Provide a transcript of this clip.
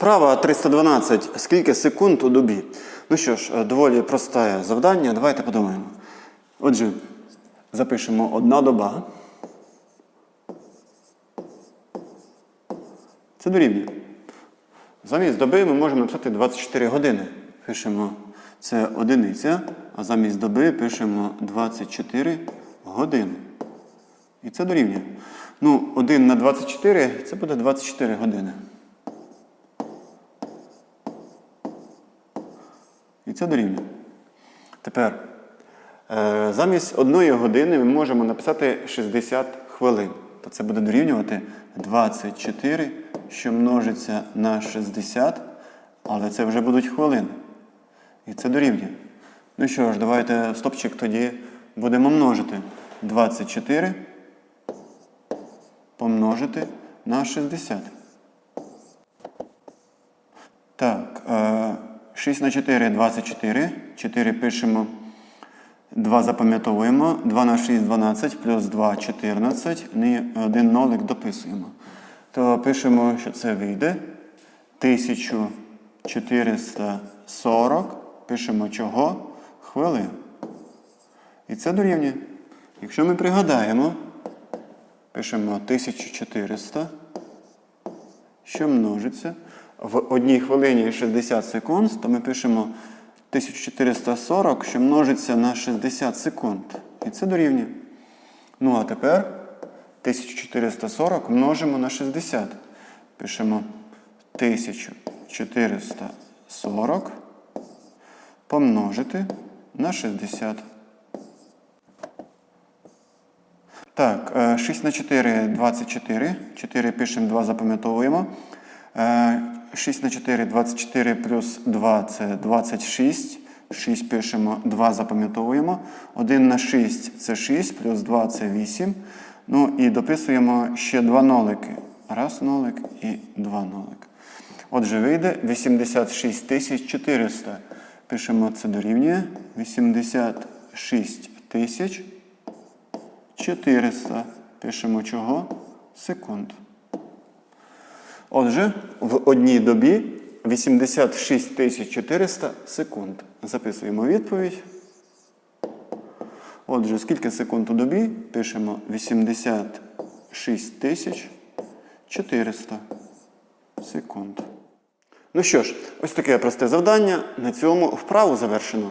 Вправа 312. Скільки секунд у добі? Ну що ж, е, доволі просте завдання. Давайте подумаємо. Отже, запишемо одна доба. Це дорівнює. Замість доби ми можемо написати 24 години. Пишемо це одиниця, а замість доби пишемо 24 години. І це дорівнює. Ну, 1 на 24 це буде 24 години. І це дорівнює. Тепер, е, замість одної години ми можемо написати 60 хвилин. То це буде дорівнювати 24, що множиться на 60, але це вже будуть хвилини. І це дорівнює. Ну що ж, давайте стопчик тоді будемо множити 24 помножити на 60. Так, е, 6 на 4 24. 4 пишемо. 2 запам'ятовуємо. 2 на 6 12, плюс 2 14. І один нолик дописуємо. То пишемо, що це вийде. 1440. Пишемо чого? Хвилин. І це дорівнює. Якщо ми пригадаємо, пишемо 1400, що множиться. В одній хвилині 60 секунд, то ми пишемо 1440, що множиться на 60 секунд. І це дорівнює. Ну а тепер 1440 множимо на 60. Пишемо 1440 помножити на 60. Так, е, 6 на 4 24. 4 пишемо, 2 запам'ятовуємо. Е, 6 на 4 24 плюс 2 це 26. 6 пишемо, 2 запам'ятовуємо. 1 на 6 це 6, плюс 2 це 8. Ну і дописуємо ще два нолики. Раз нолик і два нолик. Отже, вийде 86 тисяч 400. Пишемо це дорівнює. 86 тисяч 400. Пишемо чого? Секунд. Отже, в одній добі 86 400 секунд. Записуємо відповідь. Отже, скільки секунд у добі? Пишемо 86 тисяч 400 секунд. Ну що ж, ось таке просте завдання. На цьому вправу завершено.